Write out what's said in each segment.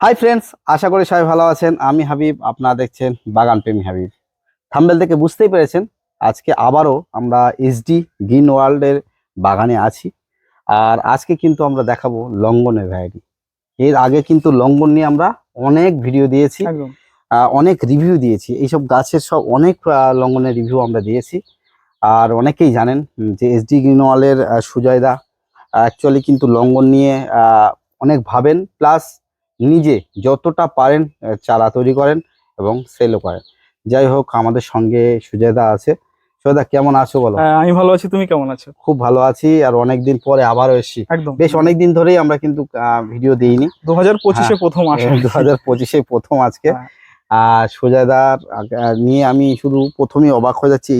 Hi friends আশা করি সবাই ভালো আছেন। আমি হাবিব আপনারা দেখছেন বাগান প্রেমী হাবিব। থাম্বেল থেকে বুঝতেই পেরেছেন আজকে আবারও আমরা এসডি গ্রিন ওয়ার্ল্ডের বাগানে আছি। আর আজকে কিন্তু আমরা দেখাবো লঙ্গনের ভ্যারাইটি এর আগে কিন্তু লঙ্গন নিয়ে আমরা অনেক ভিডিও দিয়েছি অনেক রিভিউ দিয়েছি। এইসব গাছের সব অনেক আহ, লঙ্ঘনের রিভিউ আমরা দিয়েছি। আর অনেকেই জানেন যে এসডি গ্রিনওয়ালের আহ, সুজয়দা অ্যাকচুয়ালি কিন্তু লঙ্ঘন নিয়ে অনেক ভাবেন। প্লাস নিজে যতটা পারেন চারা তৈরি করেন এবং সেলও করেন। যাই হোক আমাদের সঙ্গে সুজয়দা আছে। সুজয়দা কেমন আছো বলো? হ্যাঁ, আমি ভালো আছি। তুমি কেমন আছো? খুব ভালো আছি আর অনেকদিন পরে আবারও এসেছি। একদম। বেশ অনেকদিন ধরেই আমরা কিন্তু ভিডিও দিইনি। দু হাজার পঁচিশে প্রথম আসা দু হাজার পঁচিশে প্রথম আজকে। হ্যাঁ। আর সোজাদার নিয়ে আমি শুধু প্রথমেই অবাক হয়ে যাচ্ছি।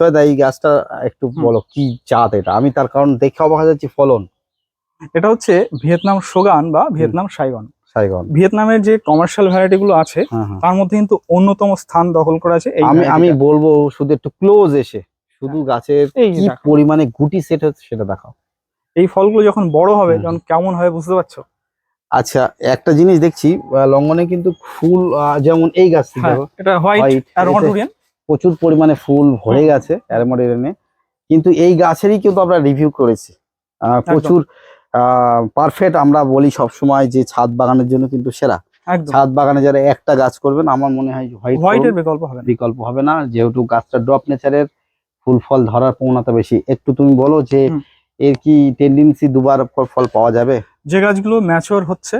সোজা এই গাছটা একটু বলো কি জাত এটা? আমি তার কারণ দেখে অবাক হয়ে যাচ্ছি ফলন। এটা হচ্ছে ভিয়েতনাম সোগান বা ভিয়েতনাম সাইওয়ান সাইগন। ভিয়েতনামের যে কমার্শিয়াল ভ্যারাইটি গুলো আছে হ্যাঁ হ্যাঁ। তার মধ্যে কিন্তু অন্যতম স্থান দখল করে আছে আমি আমি বলব শুধু একটু ক্লোজ এসে শুধু গাছের কি পরিমাণে গুটি সেট হচ্ছে সেটা দেখাও। এই ফলগুলো যখন বড় হবে যখন কেমন হবে বুঝতে পারছ? আচ্ছা একটা জিনিস দেখছি আহ, লঙ্ঘনে কিন্তু ফুল যেমন এই গাছ হ্যাঁ এটা হোয়াইট প্রচুর পরিমাণে ফুল ভরে। গেছে অ্যারোমাডেনে কিন্তু এই গাছেরই কিন্তু আমরা রিভিউ করেছি। প্রচুর পারফেক্ট আমরা বলি সব সময় যে ছাদ বাগানের জন্য কিন্তু সেরা। ছাদ বাগানে যারা একটা গাছ করবেন আমার মনে হয় হোয়াইটের বিকল্প হবে না। বিকল্প হবে না। যেহেতু গাছটা ড্রপ নেচারের ফুল ফল ধরার প্রবণতা বেশি। একটু তুমি বলো যে এর কি টেন্ডেন্সি দুবার ফল পাওয়া যাবে? যে গাছগুলো ম্যাচিওর হচ্ছে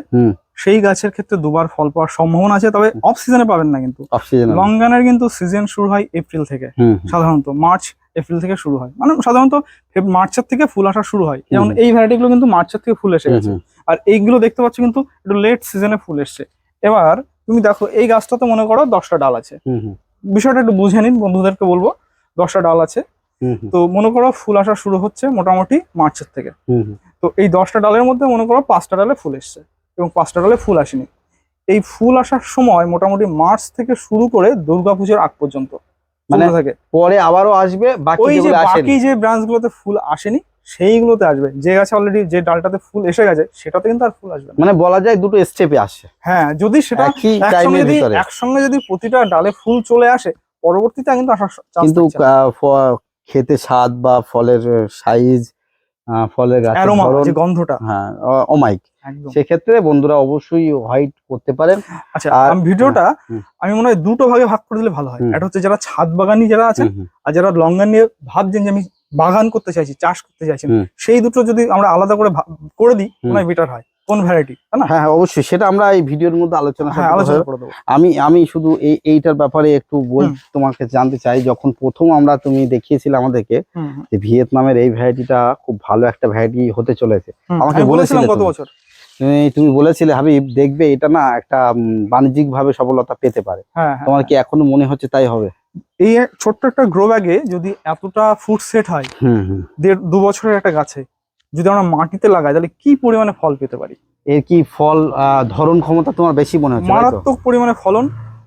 সেই গাছের ক্ষেত্রে দুবার ফল পাওয়ার সম্ভাবনা আছে তবে অফ সিজনে পাবেন না কিন্তু। লঙ্গানের কিন্তু সিজন শুরু হয় এপ্রিল থেকে সাধারণত মার্চ এপ্রিল থেকে শুরু হয়। মানে সাধারণত মার্চের থেকে ফুল আসা শুরু হয়। যেমন এই ভ্যারাইটি গুলো কিন্তু মার্চের থেকে ফুল এসে গেছে। আর এইগুলো দেখতে পাচ্ছ কিন্তু একটু লেট সিজনে ফুল এসছে। এবার তুমি দেখো এই গাছটাতে মনে করো দশটা ডাল আছে। বিষয়টা একটু বুঝে নিন বন্ধুদেরকে বলব দশটা ডাল আছে। তো মনে করো ফুল আসা শুরু হচ্ছে মোটামুটি মার্চের থেকে। তো এই দশটা ডালের মধ্যে মনে করো পাঁচটা ডালে ফুল এসছে এবং পাঁচটা ডালে ফুল আসেনি। এই ফুল আসার সময় মোটামুটি মার্চ থেকে শুরু করে দুর্গাপুজোর আগ পর্যন্ত মানে থাকে। পরে আবারও আসবে বাকি ওই যে বাকি যে ব্রাঞ্চ গুলোতে ফুল আসেনি সেইগুলোতে আসবে। যে গাছে অলরেডি যে ডালটাতে ফুল এসে গেছে সেটাতে কিন্তু আর ফুল আসবে মানে বলা যায় দুটো স্টেপে আসে। হ্যাঁ যদি সেটা একসঙ্গে যদি একসঙ্গে যদি প্রতিটা ডালে ফুল চলে আসে পরবর্তীতে কিন্তু আসার কিন্তু খেতে স্বাদ বা ফলের সাইজ ফলের ধরন, গন্ধটা। হ্যাঁ অমাইক। সেক্ষেত্রে বন্ধুরা অবশ্যই হোয়াইট করতে পারেন। আচ্ছা ভিডিওটা আমি মনে হয় দুটো ভাগে ভাগ করে দিলে ভালো হয়। এটা একটা হচ্ছে যারা ছাদ বাগানি যারা আছেন আর যারা লঙ্গা নিয়ে ভাবছেন যে আমি বাগান করতে চাইছি চাষ করতে চাইছেন সেই দুটো যদি আমরা আলাদা করে করে দিই মনে হয় বেটার হয়। কোন ভ্যারাইটি না? হ্যাঁ হ্যাঁ অবশ্যই। সেটা আমরা এই ভিডিওর মধ্যে আলোচনা হ্যাঁ আলোচনা। করে দেবো। আমি আমি শুধু এই এইটার ব্যাপারে একটু বল তোমাকে জানতে চাই। যখন প্রথম আমরা তুমি দেখিয়েছিলে আমাদেরকে যে ভিয়েতনামের এই ভ্যারাইটিটা খুব ভালো একটা ভ্যারাইটি হতে চলেছে। আমাকে আমি বলেছিলাম বলেছিলে গত বছর। তুমি বলেছিলে হাবিব দেখবে এটা না একটা বাণিজ্যিক ভাবে সফলতা পেতে পারে। হ্যাঁ তোমার কি এখনও মনে হচ্ছে তাই হবে? এই ছোট্ট একটা গ্রো ব্যাগে যদি এতটা ফুড সেট হয় দেড় দু বছরের একটা গাছে যদি আমরা মাটিতে লাগাই তাহলে কি পরিমাণে ফল পেতে পারি? এর কি ফল ধরন ক্ষমতা তোমার বেশি মনে হচ্ছে মারাত্মক পরিমাণে ফলন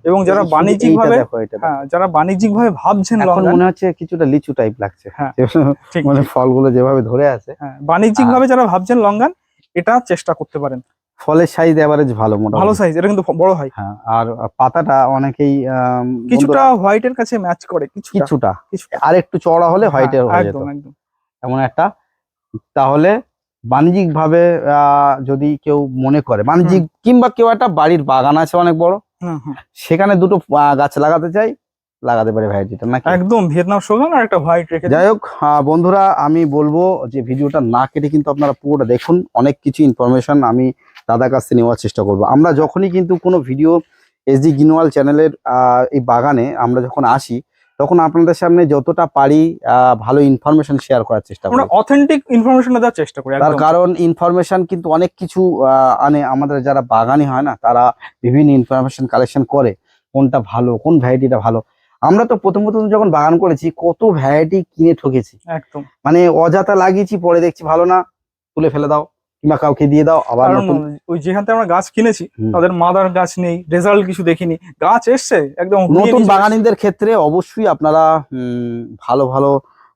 এবং যারা বাণিজ্যিক ভাবে। হ্যাঁ যারা বাণিজ্যিক ভাবে ভাবছেন এখন মনে হচ্ছে কিছুটা লিচু টাইপ লাগছে। হ্যাঁ, মানে ফলগুলো যেভাবে ধরে আছে। হ্যাঁ বাণিজ্যিক ভাবে যারা ভাবছেন লঙ্গান এটা চেষ্টা করতে পারেন। ফলের সাইজ এভারেজ ভালো মোটামুটি। ভালো সাইজ এটা কিন্তু বড় হয়। হ্যাঁ আর পাতাটা অনেকেই কিছুটা হোয়াইটের কাছে ম্যাচ করে কিছুটা। কিছুটা। আর একটু চড়া হলে হোয়াইটের হ্যাঁ, হয়ে যেত। একদম একদম। এমন একটা তাহলে বাণিজ্যিক ভাবে যদি কেউ মনে করে বাণিজ্যিক কিংবা কেউ একটা বাড়ির বাগান আছে অনেক বড়। সেখানে দুটো গাছ লাগাতে চাই লাগাতে পারে ভ্যারাইটিটা নাকি? একদম ভিয়েতনাম সোগান আর একটা হোয়াইট রেখে যাই হোক বন্ধুরা আমি বলব যে ভিডিওটা না কেটে কিন্তু আপনারা পুরোটা দেখুন অনেক কিছু ইনফরমেশন আমি দাদার কাছ থেকে নেওয়ার চেষ্টা করব। আমরা যখনই কিন্তু কোনো ভিডিও এসডি গিনোয়াল চ্যানেলের এই বাগানে আমরা যখন আসি তখন আপনাদের সামনে যতটা পারি আহ, ভালো ইনফরমেশন শেয়ার করার চেষ্টা করি। অথেন্টিক ইনফরমেশন দেওয়ার চেষ্টা করি তার কারণ ইনফরমেশন কিন্তু অনেক কিছু আহ, আনে। আমাদের যারা বাগানি হয় না তারা বিভিন্ন ইনফরমেশন কালেকশন করে কোনটা ভালো কোন ভ্যারাইটিটা ভালো। আমরা তো প্রথম প্রথম যখন বাগান করেছি কত ভ্যারাইটি কিনে ঠকেছি। একদম। মানে অযথা লাগিয়েছি পরে দেখছি ভালো না তুলে ফেলে দাও। কিংবা কাউকে দিয়ে দাও আবার নতুন ওই যেখান থেকে আমরা গাছ কিনেছি তাদের মাদার গাছ নেই রেজাল্ট কিছু দেখিনি। গাছ এসছে একদম নতুন বাগানিদের ক্ষেত্রে অবশ্যই আপনারা ভালো ভালো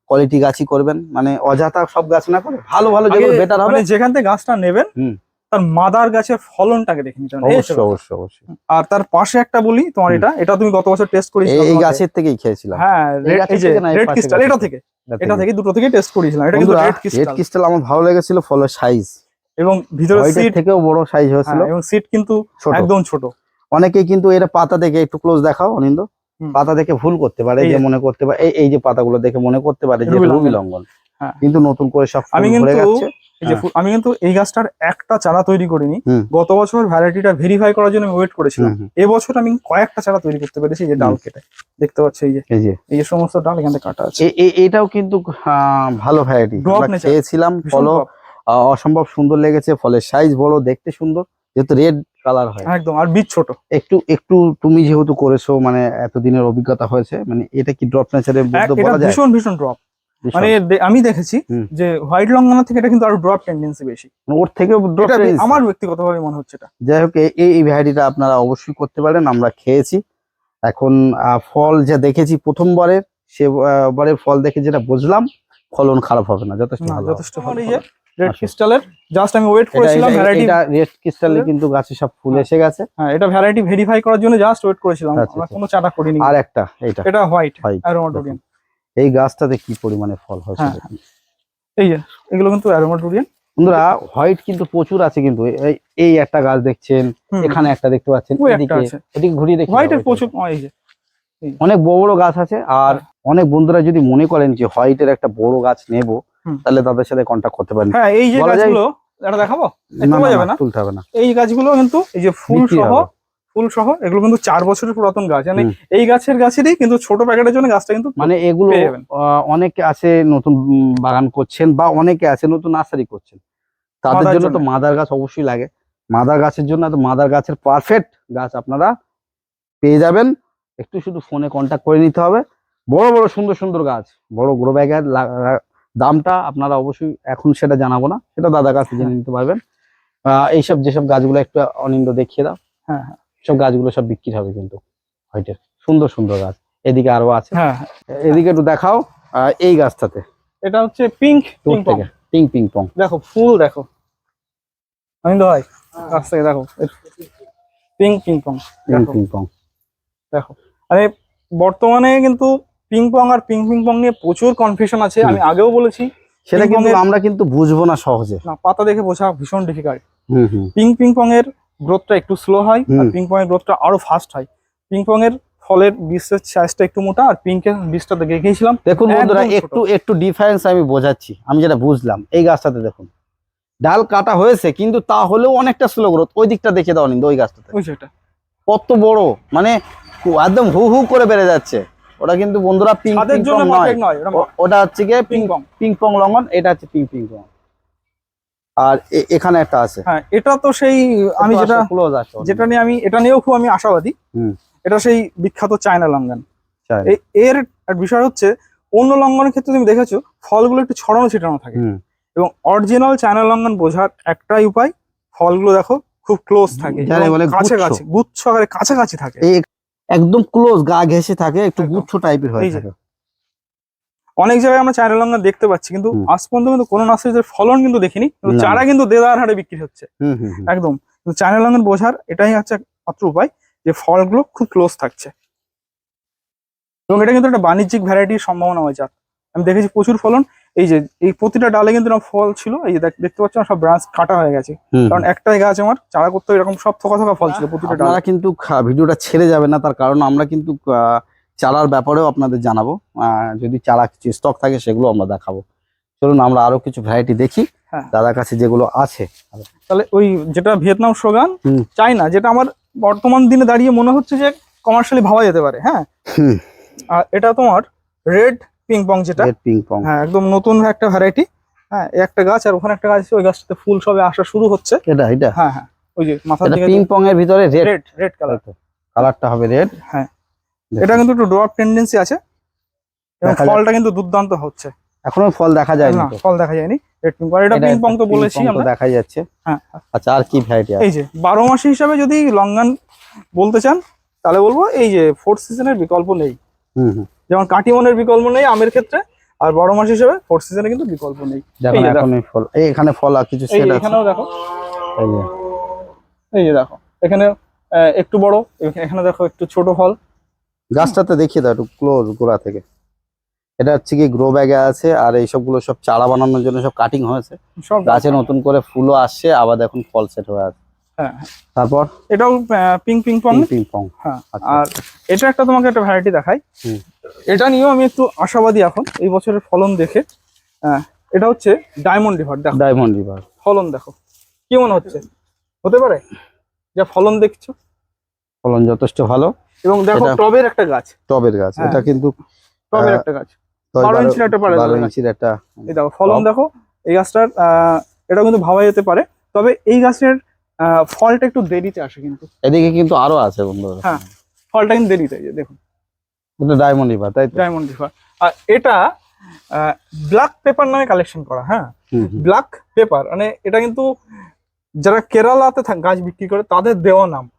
কোয়ালিটি গাছই করবেন। মানে অযথা সব গাছ না করে ভালো ভালো যেগুলো বেটার হবে। যেখান থেকে গাছটা নেবেন তার মাদার গাছের ফলনটাকে দেখে নিতে অবশ্যই অবশ্যই অবশ্যই। আর তার পাশে একটা বলি তোমার এটা এটা তুমি গত বছর টেস্ট করেছিলে এই গাছের থেকেই খেয়েছিলাম। হ্যাঁ এই যে রেড ক্রিস্টাল এটা থেকে। এটা থেকে দুটো থেকে টেস্ট করেছিলাম। এটা কিন্তু রেড রেড ক্রিস্টাল ক্রিস্টাল আমার ভালো লেগেছিল ফলের সাইজ এবং ভিতরে সিট থেকেও বড় সাইজ হয়েছিল এবং সিট কিন্তু একদম ছোট অনেকেই কিন্তু এটা পাতা দেখে একটু ক্লোজ দেখাও অনিন্দ পাতা দেখে ভুল করতে পারে যে। মনে করতে পারে এই এই যে পাতাগুলো দেখে মনে করতে পারে যে রুবি লঙ্ঘন। হ্যাঁ। কিন্তু নতুন করে সব আমি ফুল কিন্তু হ্যাঁ। আমি কিন্তু এই গাছটার একটা চারা তৈরি করিনি গত বছর ভ্যারাইটিটা ভেরিফাই করার জন্য আমি ওয়েট করেছিলাম। এবছর আমি কয়েকটা চারা তৈরি করতে পেরেছি যে ডাল। কেটে দেখতে পাচ্ছ এই যে এই যে সমস্ত ডাল এখান কাটা আছে এটাও কিন্তু ভালো ভ্যারাইটি। খেয়েছিলাম। আহ, অসম্ভব সুন্দর লেগেছে ফলের সাইজ বড় দেখতে সুন্দর যেহেতু রেড কালার হয়। একদম আর বীজ ছোট। একটু একটু তুমি যেহেতু করেছ মানে এতদিনের অভিজ্ঞতা হয়েছে মানে এটা কি ড্রপ নেচারের এক- বলা যায়? ভীষণ ভীষণ ড্রপ। মানে আমি দেখেছি যে হোয়াইট লঙ্গানা থেকে এটা কিন্তু আরও ড্রপ টেন্ডেন্সি বেশি। মানে ওর থেকেও ড্রপ আমার ব্যক্তিগতভাবে মনে হচ্ছে এটা। যাই হোক এই- এই ভ্যারাইটিটা আপনারা অবশ্যই করতে পারেন আমরা খেয়েছি। এখন আহ, ফল যা দেখেছি প্রথমবারের সে বারের ফল দেখে যেটা বুঝলাম ফলন খারাপ হবে না যথেষ্ট না যথেষ্ট রেড। ক্রিস্টালের জাস্ট আমি ওয়েট করেছিলাম ভ্যারাইটি এটা রেড ক্রিস্টালে কিন্তু গাছে সব ফুল হ্যাঁ। এসে গেছে। হ্যাঁ এটা ভ্যারাইটি ভেরিফাই করার জন্য জাস্ট ওয়েট করেছিলাম। আচ্ছা, আমরা আচ্ছা। কোনো চারা করিনি। আর একটা এইটা। এটা হোয়াইট অ্যারোমাটোরিয়ান এই গাছটাতে কি পরিমাণে ফল হয়েছে হ্যাঁ, দেখুন। এই যে এগুলো কিন্তু অ্যারোমাটোরিয়ান বন্ধুরা হোয়াইট কিন্তু প্রচুর আছে কিন্তু। এই- এই একটা গাছ দেখছেন এখানে একটা দেখতে পাচ্ছেন এদিকে এদিকে ঘুরিয়ে দেখি। হোয়াইটের প্রচুর এই যে। অনেক বড় বড় গাছ আছে আর অনেক বন্ধুরা যদি মনে করেন যে হোয়াইটের একটা বড় গাছ নেব। তাহলে তাদের সাথে কন্ট্যাক্ট করতে পারেন। হ্যাঁ এই যে গাছগুলো এটা দেখাবো? যাবে না? তুলতে হবে না। এই গাছগুলো কিন্তু এই যে ফুল সহ ফুল সহ এগুলো কিন্তু চার বছরের পুরাতন গাছ। মানে এই গাছের গাছেরই কিন্তু ছোট প্যাকেটের জন্য গাছটা কিন্তু মানে এগুলো অনেকে আছে নতুন বাগান করছেন বা অনেকে আছে নতুন নার্সারি করছেন। তাদের জন্য তো মাদার গাছ অবশ্যই লাগে। মাদার গাছের জন্য তো মাদার গাছের পারফেক্ট গাছ আপনারা পেয়ে যাবেন। একটু শুধু ফোনে কন্ট্যাক্ট করে নিতে হবে। বড় বড় সুন্দর সুন্দর গাছ। বড় গ্রো ব্যাগের দামটা আপনারা অবশ্যই এখন সেটা জানাব না সেটা দাদার কাছে জেনে নিতে পারবেন। এইসব যেসব গাছগুলো একটু অনিন্দ দেখিয়ে দাও। হ্যাঁ হ্যাঁ সব গাছগুলো সব বিক্রি হবে কিন্তু হোয়াইটের। সুন্দর সুন্দর গাছ। এদিকে আরও আছে। হ্যাঁ। এদিকে একটু দেখাও এই গাছটাতে। এটা হচ্ছে পিঙ্ক দূর পিঙ্ক থেকে পিং পিং পং। দেখো ফুল দেখো। তো ভাই কাছ থেকে দেখো। পিঙ্ক পিং পং পিং দেখো। Ping pong. দেখো। আরে বর্তমানে কিন্তু পিং পং আর পিং পিং পং নিয়ে প্রচুর কনফিউশন আছে আমি আগেও বলেছি সেটা কিন্তু আমরা কিন্তু বুঝব না সহজে। না পাতা দেখে বোঝা ভীষণ ডিফিকাল্ট পিং পিং পং এর গ্রোথটা একটু স্লো হয় আর। পিং পং এর গ্রোথটা আরও ফাস্ট হয়। পিং পং এর ফলের বীজের সাইজটা একটু মোটা আর পিঙ্কের বীজটা দেখেছিলাম দেখুন বন্ধুরা একটু একটু ডিফারেন্স আমি বোঝাচ্ছি আমি যেটা বুঝলাম এই গাছটাতে দেখুন। ডাল কাটা হয়েছে কিন্তু তাহলেও অনেকটা স্লো গ্রোথ ওই দিকটা দেখে দাও নিন্দু ওই গাছটাতে। কত বড় মানে একদম হু হু করে বেড়ে যাচ্ছে। ওটা কিন্তু বন্ধুরা পিং পিং পং নয়। ওটা হচ্ছে গিয়ে পিং পিং পং পিং লঙ্ঘন এটা হচ্ছে পিং পিং পং আর এখানে একটা আছে। হ্যাঁ এটা তো সেই আমি যেটা ক্লোজ আছে। যেটা নিয়ে আমি এটা নিয়েও খুব আমি আশাবাদী। হুম। এটা সেই বিখ্যাত চায়না। এই এর বিষয় হচ্ছে অন্য লঙ্গনের ক্ষেত্রে তুমি দেখেছ ফলগুলো একটু ছড়ানো ছিটানো থাকে। এবং অরিজিনাল চায়না লঙ্ঘন বোঝার একটাই উপায় ফলগুলো দেখো খুব ক্লোজ থাকে। এবং বলে কাছাকাছি গুচ্ছ আকারে কাছাকাছি থাকে। একদম ক্লোজ গা ঘেসে থাকে একটু। গুচ্ছ টাইপের হয়ে থাকে। অনেক জায়গায় আমরা চায়না লঙ্ঘন দেখতে পাচ্ছি কিন্তু আজ পর্যন্ত কিন্তু কোনো নার্সারিতে ফলন কিন্তু দেখিনি কিন্তু চারা কিন্তু দেদার হারে বিক্রি হচ্ছে। একদম। চায়না লঙ্ঘন বোঝার এটাই হচ্ছে মাত্র উপায় যে ফলগুলো খুব ক্লোজ থাকছে। এবং এটা কিন্তু একটা বাণিজ্যিক ভ্যারাইটির সম্ভাবনা হয় যার আমি দেখেছি প্রচুর ফলন এই যে এই প্রতিটা ডালে কিন্তু ফল ছিল। এই যে দেখ- দেখতে পাচ্ছ সব ব্রাঞ্চ কাটা হয়ে গেছে। কারণ একটাই গাছ আমার চারা করতে এরকম সব থোকা থোকা ফল ছিল প্রতিটা ডালে। কিন্তু ভিডিওটা ছেড়ে যাবে না তার কারণ আমরা কিন্তু চারার ব্যাপারেও আপনাদের জানাব। যদি চারা কিছু স্টক থাকে সেগুলো আমরা দেখাবো। চলুন আমরা আরও কিছু ভ্যারাইটি দেখি। হ্যাঁ। দাদার কাছে যেগুলো আছে। তাহলে ওই যেটা ভিয়েতনাম সোগান। চাইনা যেটা আমার বর্তমান দিনে দাঁড়িয়ে মনে হচ্ছে যে কমার্শিয়ালি ভাবা যেতে পারে হ্যাঁ? আর এটা তোমার রেড পিং পং যেটা পিং পং হ্যাঁ একদম নতুন একটা ভ্যারাইটি হ্যাঁ একটা গাছ আর ওখানে একটা গাছ আছে ওই গাছটাতে ফুল সবে আসা শুরু হচ্ছে। এটা এটা? হ্যাঁ হ্যাঁ ওই যে মাথার এটা দিকে পিং পং এর ভিতরে রেড রেড রেড কালার কালারটা হবে রেড হ্যাঁ। এটা কিন্তু একটু ড্রপ টেন্ডেন্সি আছে এবং ফলটা কিন্তু দুর্দান্ত হচ্ছে। এখনও ফল দেখা যায়নি না ফল দেখা যায়নি। রেড পিং আর এটা পিং পং তো বলেছি আমরা। দেখা যাচ্ছে। হ্যাঁ। আচ্ছা আর কি ভ্যারাইটি আছে? এই যে বারো মাসি হিসাবে যদি লঙ্গান বলতে চান তাহলে বলব এই যে ফোর্থ সিজনের বিকল্প নেই। হুম হুম। যেমন কাটিমনের বিকল্প নেই আমের ক্ষেত্রে আর বড় মাস হিসেবে ফোর সিজনে কিন্তু বিকল্প নেই। যে এখন এই ফল এখানে ফল আর কিছু সেট আছে। এখানেও দেখো। এই যে। দেখো। এখানে একটু বড় এখানে- এখানে দেখো একটু ছোট ফল। গাছটাতে দেখিয়ে দাও একটু ক্লোজ গোড়া থেকে। এটা হচ্ছে কি গ্রো ব্যাগে আছে আর এই সবগুলো সব চারা বানানোর জন্য সব কাটিং হয়েছে। সব গাছে নতুন করে ফুলও আসছে আবার দেখুন ফল সেট হয়ে আছে। হ্যাঁ তারপর? এটাও ping ping pong ping pong হ্যাঁ আচ্ছা। আর এটা একটা তোমাকে একটা ভ্যারাইটি দেখাই। এটা নিয়েও আমি একটু আশাবাদী এখন এই বছরের ফলন দেখে। আহ, এটা হচ্ছে ডায়মন্ড রিভার দেখো। ডায়মন্ড রিভার ফলন দেখো কি মনে হচ্ছে? হতে পারে? যা ফলন দেখছ? ফলন যথেষ্ট ভালো। এবং দেখো টবের একটা গাছ। টবের গাছ। হ্যাঁ। এটা কিন্তু টবের একটা গাছ। বারো ইঞ্চির একটা পাড়া বারো ইঞ্চির একটা এই দেখো ফলন দেখো এই গাছটার আহ, এটাও কিন্তু ভাবা যেতে পারে। তবে এই গাছের ফলটা একটু দেরিতে আসে কিন্তু। এদিকে কিন্তু আরও আছে বন্ধুরা হ্যাঁ। ফলটা কিন্তু দেরিতে যে দেখুন। এটা ডায়মন্ড রিভার তাই ডায়মন্ড রিভার আর এটা ব্ল্যাক পেপার নামে কালেকশন করা হ্যাঁ। ব্ল্যাক পেপার মানে এটা কিন্তু যারা কেরালাতে থাক- গাছ বিক্রি করে তাদের দেওয়া নাম।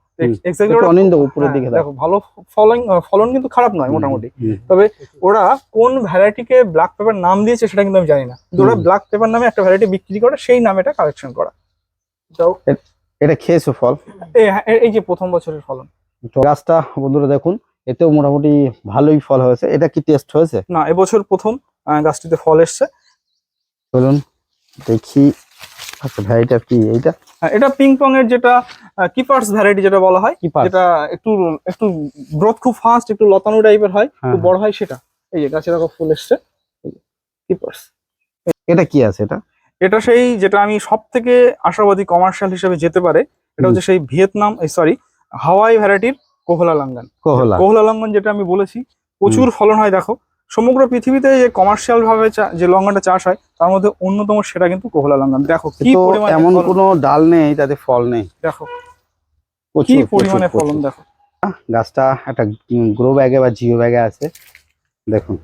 দিকে দেখো। ভালো ফলন ফলন কিন্তু খারাপ নয় মোটামুটি। হুম, ওরা কোন ভ্যারাইটিকে ব্ল্যাক পেপার নাম দিয়েছে সেটা কিন্তু আমি জানি না। ওরা ব্ল্যাক পেপার নামে একটা ভ্যারাইটি বিক্রি করে সেই নামে এটা কালেকশন করা। তো এটা খেয়েছো ফল? এই এই- যে প্রথম বছরের ফলন। গাছটা বন্ধুরা দেখুন এতেও মোটামুটি ভালোই ফল হয়েছে। এটা কি টেস্ট হয়েছে? না এবছর প্রথম গাছটিতে ফল এসছে। চলুন দেখি আচ্ছা ভ্যারাইটা কি এইটা? হ্যাঁ, এটা পিং পং এর যেটা কিপার্স ভ্যারাইটি যেটা বলা হয় যেটা একটু একটু গ্রোথ খুব ফাস্ট একটু লতানো টাইপের হয় একটু হ্যাঁ। বড় হয় সেটা। এই যে গাছে দেখো ফুল এসছে। কিপার্স এটা কি আছে এটা? এটা সেই যেটা আমি সব থেকে আশাবাদী কমার্শিয়াল হিসেবে যেতে পারে এটা হচ্ছে সেই ভিয়েতনাম সরি হাওয়াই ভ্যারাইটির কোহলা লাঙ্গান। কোহলা। কোহলা লঙ্ঘন যেটা আমি বলেছি প্রচুর ফলন হয় দেখো। সমগ্র পৃথিবীতে যে কমার্শিয়াল ভাবে যে লঙ্ঘনটা চাষ হয় তার মধ্যে অন্যতম সেটা কিন্তু কোহলা লঙ্ঘন দেখো কি এমন কোনো ডাল নেই তাতে ফল নেই। দেখো কি পরিমাণে ফলন দেখো। গাছটা একটা গ্রো ব্যাগে বা জিও ব্যাগে আছে। দেখুন।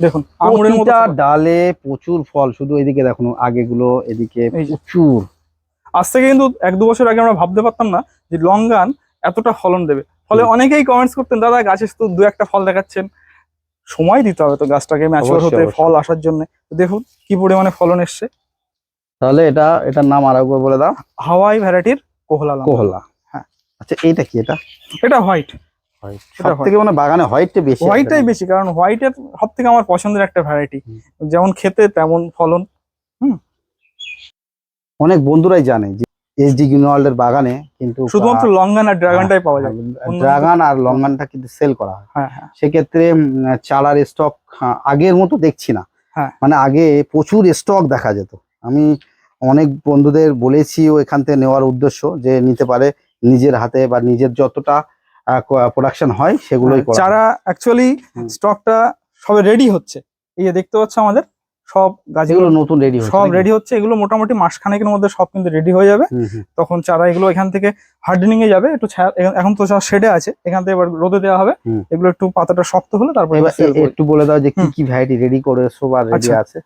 দেখুন আঙুরের মতো ডালে প্রচুর ফল শুধু এদিকে দেখুন আগেগুলো এদিকে প্রচুর। আজ থেকে কিন্তু এক দু বছর আগে আমরা ভাবতে পারতাম না যে লঙ্গান এতটা ফলন দেবে। ফলে অনেকেই কমেন্টস করতেন দাদা গাছে তো দু একটা ফল দেখাচ্ছেন। সময় দিতে হবে তো গাছটাকে ম্যাচিওর হতে ফল আসার জন্য। দেখুন কি পরিমাণে ফলন এসছে। তাহলে এটা এটার নাম আর একবার বলে দাও। হাওয়াই ভ্যারাইটির কোহলা কোহলা। হ্যাঁ। আচ্ছা এইটা কি এটা? এটা হোয়াইট। সব থেকে মানে বাগানে হোয়াইটটা বেশি। হোয়াইটটাই বেশি কারণ হোয়াইটের সব থেকে আমার পছন্দের একটা ভ্যারাইটি যেমন খেতে তেমন ফলন। অনেক বন্ধুরাই জানে যে এসডি গ্রিনওয়ার্ল্ড এর বাগানে কিন্তু শুধুমাত্র লঙ্গান আর ড্রাগনটাই পাওয়া যায়। ড্রাগন আর লঙ্গানটা কিন্তু সেল করা হয়। হ্যাঁ হ্যাঁ। সেক্ষেত্রে চালার স্টক আগের মতো দেখছি না। হ্যাঁ। মানে আগে প্রচুর স্টক দেখা যেত। আমি অনেক বন্ধুদের বলেছিও এখান থেকে নেওয়ার উদ্দেশ্য যে নিতে পারে নিজের হাতে বা নিজের যতটা প্রোডাকশন হয় সেগুলোই করা চারা অ্যাকচুয়ালি। স্টকটা সবে রেডি হচ্ছে এই যে দেখতে পাচ্ছ আমাদের সব গাছগুলো নতুন রেডি হচ্ছে সব রেডি হচ্ছে এগুলো মোটামুটি মাসখানেকের মধ্যে সব কিন্তু রেডি হয়ে যাবে। তখন চারা এগুলো এখান থেকে হার্ডেনিং এ যাবে একটু এখন- তো শেডে আছে এখান থেকে এবার রোদে দেওয়া হবে। এগুলো একটু পাতাটা শক্ত হলে তারপরে একটু বলে দাও যে কি কি ভ্যারাইটি রেডি করেছ বা রেডি আচ্ছা। আছে।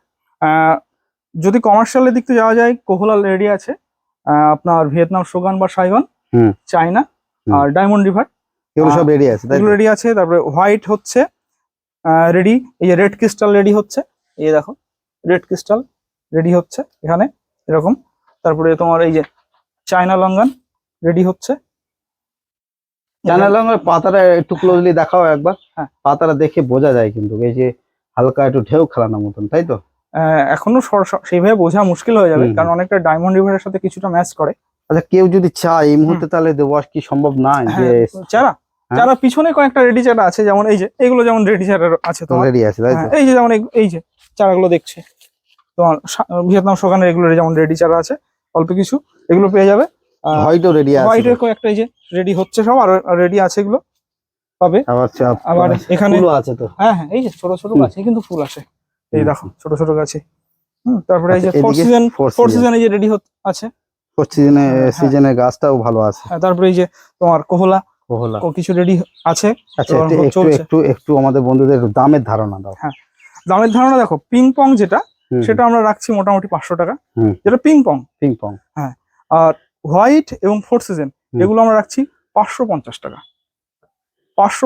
যদি কমার্শিয়ালের দিক থেকে যাওয়া যায় কোহলাল রেডি আছে আপনার ভিয়েতনাম সোগান বা সাইগন। চাইনা আর ডায়মন্ড রিভার। এগুলো সব রেডি আছে এগুলো রেডি আছে তারপরে হোয়াইট হচ্ছে রেডি এই যে রেড ক্রিস্টাল রেডি হচ্ছে এই যে দেখো রেড ক্রিস্টাল রেডি হচ্ছে এখানে এরকম। তারপরে তোমার এই যে চায়না লঙ্গান রেডি হচ্ছে। চায়না লঙ্কার পাতাটা একটু ক্লোজলি দেখাও একবার। হ্যাঁ। পাতাটা দেখে বোঝা যায় কিন্তু এই যে হালকা একটু ঢেউ খেলানোর মতন তাই তো? আহ, এখনও সেইভাবে বোঝা মুশকিল হয়ে যাবে কারণ অনেকটা ডায়মন্ড রিভারের সাথে কিছুটা ম্যাচ করে। আচ্ছা কেউ যদি চায় এই মুহূর্তে তাহলে দেওয়া কি সম্ভব না যে হ্যাঁ, চারা হ্যাঁ। চারা পিছনে কয়েকটা রেডি চারা আছে যেমন এই যে এগুলো যেমন রেডি চারা আছে তোমার। রেডি আছে তাই তো? হ্যাঁ, এই যে যেমন এই- যে চারাগুলো দেখছে। তোমার ভিয়েতনাম সোগানের এগুলো যেমন রেডি চারা আছে অল্প কিছু এগুলো পেয়ে যাবে। হয়তো রেডি আছে। হোয়াইটের কয়েকটা এই যে রেডি হচ্ছে সব আর রেডি আছে এগুলো। পাবে। আবার আবার এখানে ফুলও আছে তো। হ্যাঁ হ্যাঁ এই যে ছোট ছোট। গাছে কিন্তু ফুল আসে এই দেখো ছোট ছোট গাছে। হুম তারপরে এই যে ফোর সিজন ফোর। সিজন এই যে রেডি আছে ফোর সিজনে। সিজনের গাছটাও ভালো আছে। হ্যাঁ, তারপরে এই যে তোমার কোহলা কোহলা ও কিছু রেডি আছে? আচ্ছা একটু একটু আমাদের বন্ধুদের দামের ধারণা দাও। দামের ধারণা দেখো পিং পং যেটা সেটা আমরা রাখছি মোটামুটি পাঁচশো টাকা। যেটা পিং পং পিং পং আর হোয়াইট এবং ফোর সিজন এগুলো আমরা রাখছি পাঁচশো পঞ্চাশ টাকা। পাঁচশো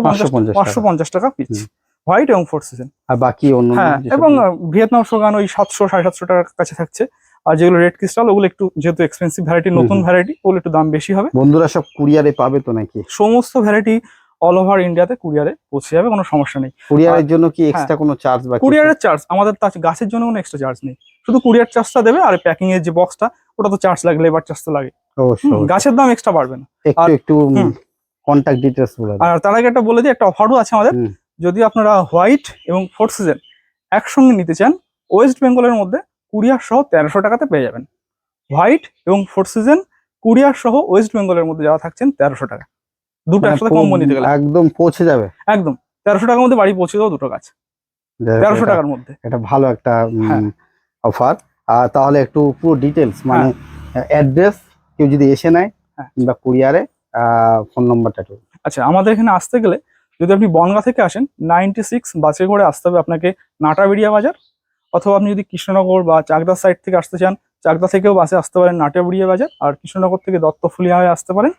পাঁচশো পঞ্চাশ টাকা। পিস হোয়াইট এবং ফোর সিজন আর বাকি অন্য হ্যাঁ এবং ভিয়েতনাম সোগান ওই সাতশো সাড়ে সাতশো টাকার কাছে থাকছে। আর যেগুলো রেড ক্রিস্টাল ওগুলো একটু যেহেতু এক্সপেন্সিভ ভ্যারাইটি নতুন ভ্যারাইটি ওগুলো একটু দাম বেশি হবে। বন্ধুরা সব কুরিয়ারে পাবে তো নাকি? সমস্ত ভ্যারাইটি অল ওভার ইন্ডিয়াতে কুরিয়ারে পৌঁছে যাবে কোনো সমস্যা নেই। কুরিয়ারের জন্য কি এক্সট্রা কোনো চার্জ বা? কুরিয়ারের চার্জ আমাদের তা- গাছের জন্য কোনো এক্সট্রা চার্জ নেই। শুধু কুরিয়ার চার্জটা দেবে আর প্যাকিং এর যে বক্সটা ওটা তো চার্জ লাগে লেবার চার্জ তো লাগে। অবশ্যই গাছের দাম এক্সট্রা বাড়বে না। একটু একটু হুম। কন্ট্যাক্ট ডিটেলস বলে আর তার আগে একটা বলে দিই একটা অফারও আছে আমাদের। যদি আপনারা হোয়াইট এবং ফোর সিজন একসঙ্গে নিতে চান ওয়েস্ট বেঙ্গলের মধ্যে কুরিয়ার সহ তেরোশো টাকাতে পেয়ে যাবেন। হোয়াইট এবং ফোর সিজন কুরিয়ার সহ ওয়েস্ট বেঙ্গলের মধ্যে যাওয়া থাকছেন তেরোশো টাকা। দুটো মানে একসাথে কম্বো নিতে গেলে। একদম পৌঁছে যাবে। একদম। তেরোশো টাকার মধ্যে বাড়ি পৌঁছে দেবো দুটো গাছ তেরোশো টাকার মধ্যে। এটা ভালো একটা হ্যাঁ। অফার আর তাহলে একটু পুরো ডিটেলস মানে অ্যাড্রেস কেউ যদি এসে নেয় হ্যাঁ। কিংবা কুরিয়ারে ফোন নম্বরটা একটু। আচ্ছা আমাদের এখানে আসতে গেলে যদি আপনি বনগা থেকে আসেন নাইনটি সিক্স বাসে করে আসতে হবে আপনাকে নাটাবেড়িয়া বাজার। অথবা আপনি যদি কৃষ্ণনগর বা চাকদা সাইড থেকে আসতে চান, চাকদা থেকেও বাসে আসতে পারেন নাটাবেড়িয়া বাজার। আর কৃষ্ণনগর থেকে দত্তফুলিয়া হয়ে আসতে পারেন,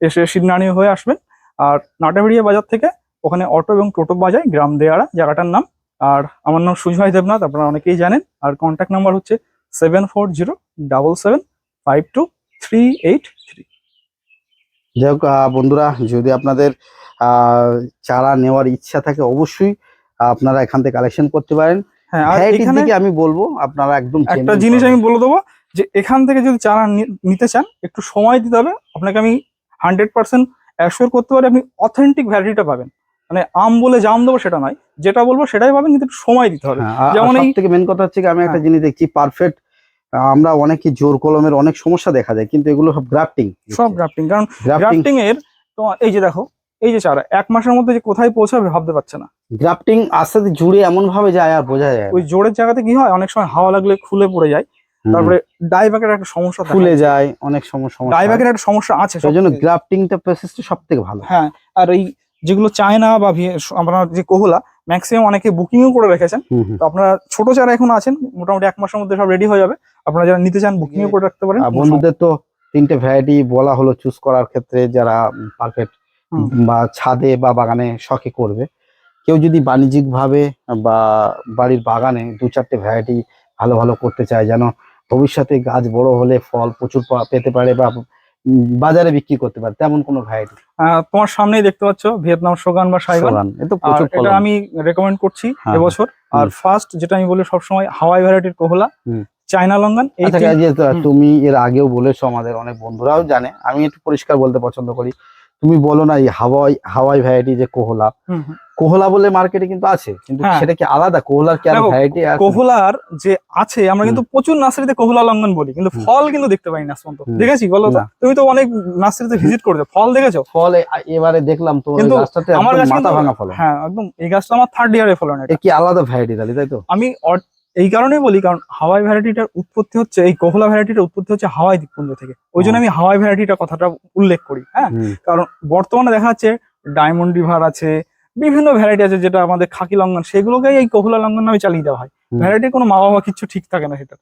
এসে শিবনানি হয়ে আসবেন। আর নাটাবেড়িয়া বাজার থেকে ওখানে অটো এবং টোটো বাজায় গ্রাম দেয়াড়া জায়গাটার নাম। আর আমার নাম সুজয় দেবনাথ, আপনারা অনেকেই জানেন। আর কন্ট্যাক্ট নাম্বার হচ্ছে seven four zero double seven five two three eight three যাই হোক বন্ধুরা, যদি আপনাদের চারা নেওয়ার ইচ্ছা থাকে, অবশ্যই আপনারা এখান থেকে কালেকশন করতে পারেন। হ্যাঁ আর ভ্যারাইটির এখানে আমি বলব আপনারা একদম একটা জিনিস আমি বলে দেবো যে এখান থেকে যদি চারা নিতে চান একটু সময় দিতে হবে আপনাকে আমি হান্ড্রেড পার্সেন্ট অ্যাসিওর করতে পারি আপনি অথেন্টিক ভ্যারাইটিটা পাবেন। মানে আম বলে জাম দেবো সেটা নয় যেটা বলব সেটাই পাবেন কিন্তু একটু সময় দিতে হবে। হ্যাঁ, যেমন এই- থেকে মেন কথা হচ্ছে কি আমি একটা হ্যাঁ। জিনিস দেখছি পারফেক্ট আমরা অনেকে জোর কলমের অনেক সমস্যা দেখা যায় কিন্তু এগুলো সব গ্রাফটিং সব গ্রাফটিং কারণ গ্রাফটিং গ্রাফটিং এর তো এই যে দেখো এই যে চারা এক মাসের মধ্যে যে কোথায় পৌঁছাবে ভাবতে পারছে না গ্রাফটিং আস্তে আস্তে জুড়ে এমন ভাবে যায় আর বোঝা যায় ওই জোরের জায়গাতে কি হয় অনেক সময় হাওয়া লাগলে খুলে পড়ে যায় তারপরে ডাইব্যাকের একটা সমস্যা ফুলে যায় অনেক সমস্যা। ডাইব্যাকের একটা সমস্যা আছে সেই জন্য। গ্রাফটিংটা প্রসেসটা সব থেকে ভালো হ্যাঁ আর এই যেগুলো চায়না বা আপনার যে কোহলা ম্যাক্সিমাম অনেকে বুকিংও করে রেখেছেন। তো আপনারা ছোট চারা এখন আছেন মোটামুটি এক মাসের মধ্যে সব রেডি হয়ে যাবে আপনারা যারা নিতে চান বুকিংও করে রাখতে পারেন বন্ধুদের তো তিনটে ভ্যারাইটি বলা হলো চুজ করার ক্ষেত্রে যারা পারফেক্ট। বা ছাদে বা বাগানে শখে করবে। কেউ যদি বাণিজ্যিক ভাবে বা বাড়ির বাগানে দু চারটে ভ্যারাইটি ভালো ভালো করতে চায় যেন ভবিষ্যতে গাছ বড় হলে ফল প্রচুর পেতে পারে বা বাজারে বিক্রি করতে পারে তেমন কোনো ভ্যারাইটি তোমার সামনেই দেখতে পাচ্ছ ভিয়েতনাম সোগান বা সাইগান তো প্রচুর এটা আমি রেকমেন্ড করছি হ্যাঁ, এবছর। আর ফার্স্ট যেটা আমি বলি সবসময় হাওয়াই ভ্যারাইটির কোহলা। চায়না লঙ্গান আচ্ছা। তুমি এর আগেও বলেছ আমাদের অনেক বন্ধুরাও জানে আমি একটু পরিষ্কার বলতে পছন্দ করি। তুমি বলো না এই হাওয়াই হাওয়াই ভ্যারাইটি যে কোহলা। কোহলা বলে মার্কেটে কিন্তু আছে কিন্তু হ্যাঁ। সেটা কি আলাদা? কোহলার কি ভ্যারাইটি আছে? কোহলার যে আছে আমরা কিন্তু প্রচুর নার্সারিতে কোহলা লঙ্ঘন বলি কিন্তু ফল কিন্তু দেখতে পাই না পর্যন্ত দেখেছি বলো তো? তুমি তো অনেক নার্সারিতে ভিজিট করেছ ফল দেখেছ? ফল এবারে দেখলাম তো কিন্তু আমার কাছে মাথা ভাঙা ফলন হ্যাঁ একদম এই গাছটা আমার থার্ড ইয়ারে ফলন এটা। কি আলাদা ভ্যারাইটি তাহলে তাই তো? আমি এই কারণেই বলি কারণ হাওয়াই ভ্যারাইটিটার উৎপত্তি হচ্ছে এই কোহলা ভ্যারাইটিটার উৎপত্তি হচ্ছে হাওয়াই দ্বীপপুঞ্জ থেকে। ওই জন্য আমি হাওয়াই ভ্যারাইটিটা কথাটা উল্লেখ করি হ্যাঁ? কারণ বর্তমানে দেখা যাচ্ছে ডায়মন্ড রিভার আছে বিভিন্ন ভ্যারাইটি আছে যেটা আমাদের খাকি লঙ্ঘন সেগুলোকেই এই কোহলা লঙ্ঘন নামে চালিয়ে দেওয়া হয়। ভ্যারাইটির কোনো মা বাবা কিছু ঠিক থাকে না সেটা।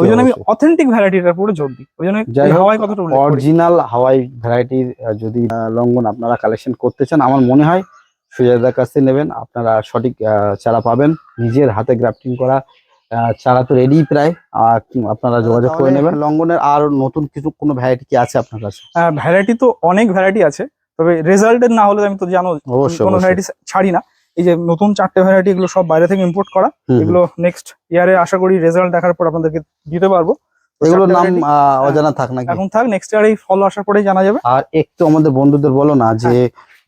ওই জন্য আমি অথেন্টিক ভ্যারাইটিটার পুরো জোর দিই। ওই জন্য হাওয়াই কথাটা অরিজিনাল হাওয়াই ভ্যারাইটির যদি লঙ্ঘন আপনারা কালেকশন করতে চান আমার মনে হয় সুজাদার কাছ থেকে নেবেন। আপনারা সঠিক আহ, চারা পাবেন। নিজের হাতে গ্রাফটিং করা আহ, চারা তো রেডি প্রায়। আর আপনারা যোগাযোগ করে নেবেন। লঙ্গনের আর নতুন কিছু কোনো ভ্যারাইটি কি আছে আপনার কাছে? ভ্যারাইটি তো অনেক ভ্যারাইটি আছে। তবে রেজাল্টের না হলে আমি তো জানো অবশ্যই কোনো ভ্যারাইটি ছাড়ি না। এই যে নতুন চারটে ভ্যারাইটি এগুলো সব বাইরে থেকে ইম্পোর্ট করা। এগুলো নেক্সট ইয়ারে আশা করি রেজাল্ট দেখার পর আপনাদেরকে দিতে পারব। এগুলোর নাম আহ, অজানা থাক নাকি? এখন থাক নেক্সট ইয়ারে ফল আসার পরেই জানা যাবে। আর একটু আমাদের বন্ধুদের বলো না যে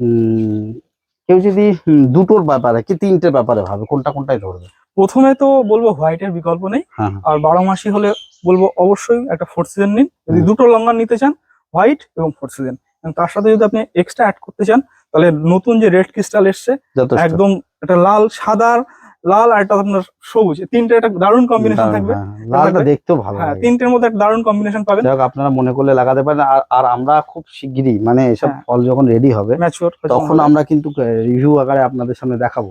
উম, কেউ যদি দুটোর ব্যাপারে কি তিনটের ব্যাপারে ভাবে কোনটা কোনটাই ধরবে? প্রথমে তো বলব হোয়াইটের বিকল্প নেই। হ্যাঁ হ্যাঁ। আর বারো মাসি হলে বলব অবশ্যই একটা ফোর সিজন নিন। যদি দুটো লঙ্গার নিতে চান হোয়াইট এবং ফোর সিজন তার সাথে যদি আপনি এক্সট্রা অ্যাড করতে চান তাহলে নতুন যে রেড ক্রিস্টাল এসছে একদম একটা লাল সাদা লাল আর একটা আপনার সবুজ তিনটে একটা দারুণ কম্বিনেশন থাকবে। হ্যাঁ, লালটা দেখতেও ভালো হ্যাঁ তিনটের মধ্যে একটা দারুণ কম্বিনেশন পাবেন। হোক আপনারা মনে করলে লাগাতে পারেন আর আর আমরা খুব শিগগিরই মানে এসব হ্যাঁ। ফল যখন রেডি হবে তখন আমরা কিন্তু রিভিউ আকারে আপনাদের সামনে দেখাবো।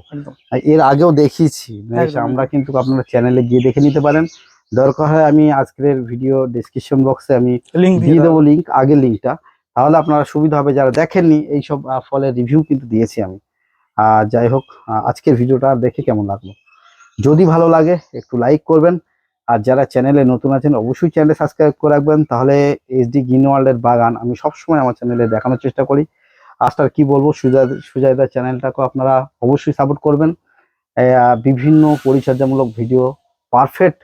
এর আগেও দেখিয়েছি বেশ, আমরা কিন্তু আপনারা চ্যানেলে গিয়ে দেখে নিতে পারেন। দরকার হয় আমি আজকের ভিডিও ডিসক্রিপশন বক্সে আমি লিঙ্ক দিয়ে দেবো লিঙ্ক আগের লিঙ্কটা তাহলে আপনারা সুবিধা হবে যারা দেখেননি এইসব ফলের রিভিউ কিন্তু দিয়েছি আমি। যাই হোক আজকের ভিডিওটা দেখে কেমন লাগল? যদি ভালো লাগে, একটু লাইক করবেন। আর যারা চ্যানেলে নতুন আছেন, অবশ্যই চ্যানেলে সাবস্ক্রাইব করে রাখবেন। তাহলে এসডি গ্রিনওয়ার্ল্ডের বাগান আমি সবসময় আমার চ্যানেলে দেখানোর চেষ্টা করি। আজটার কি বলব সুজয় সুজয়দার চ্যানেলটাকে আপনারা অবশ্যই সাপোর্ট করবেন। বিভিন্ন পরিচর্যামূলক ভিডিও পারফেক্ট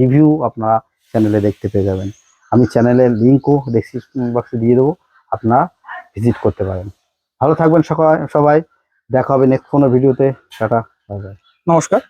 রিভিউ আপনারা চ্যানেলে দেখতে পেয়ে যাবেন। আমি চ্যানেলের লিঙ্কও ডেসক্রিপশন বক্সে দিয়ে দেবো। আপনারা ভিজিট করতে পারেন। ভালো থাকবেন সবাই সবাই। দেখা হবে নেক্সট কোনো ভিডিওতে টাটা নমস্কার।